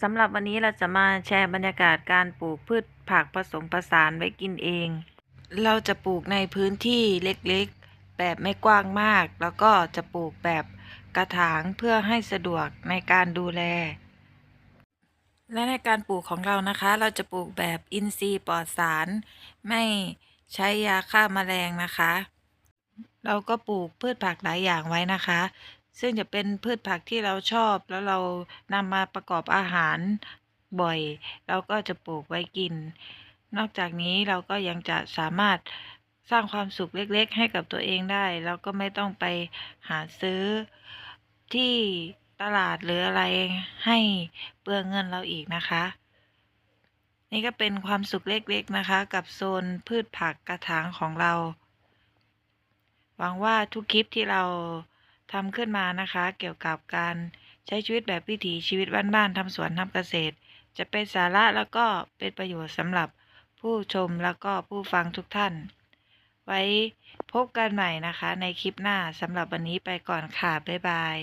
สำหรับวันนี้เราจะมาแชร์บรรยากาศการปลูกพืชผักผสมผสานไว้กินเอง เราจะปลูกในพื้นที่เล็กๆ แบบไม่กว้างมาก แล้วก็จะปลูกแบบกระถางเพื่อให้สะดวกในการดูแล และในการปลูกของเรานะคะ เราจะปลูกแบบอินทรีย์ปลอดสาร ไม่ใช้ยาฆ่าแมลงนะคะ เราก็ปลูกพืชผักหลายอย่างไว้นะคะ ซึ่งจะเป็นพืชผักที่เราชอบ แล้วเรานำมาประกอบอาหารบ่อย เราก็จะปลูกไว้กิน นอกจากนี้เราก็ยังจะสามารถสร้างความสุขเล็ก ๆ ให้กับตัวเองได้ เราก็ไม่ต้องไปหาซื้อที่ตลาดหรืออะไรให้เปลืองเงินเราอีกนะคะ นี่ก็เป็นความสุขเล็กๆนะคะ กับโซนพืชผักกระถางของเรา หวังว่าทุกคลิปที่เรา ทำขึ้นมานะคะ เกี่ยวกับการใช้ชีวิตแบบวิถีชีวิตบ้านๆทำสวนทำเกษตร จะเป็นสาระแล้วก็เป็นประโยชน์สำหรับผู้ชมแล้วก็ผู้ฟังทุกท่าน ไว้พบกันใหม่นะคะในคลิปหน้าสำหรับวันนี้ไปก่อนค่ะ บ๊ายบาย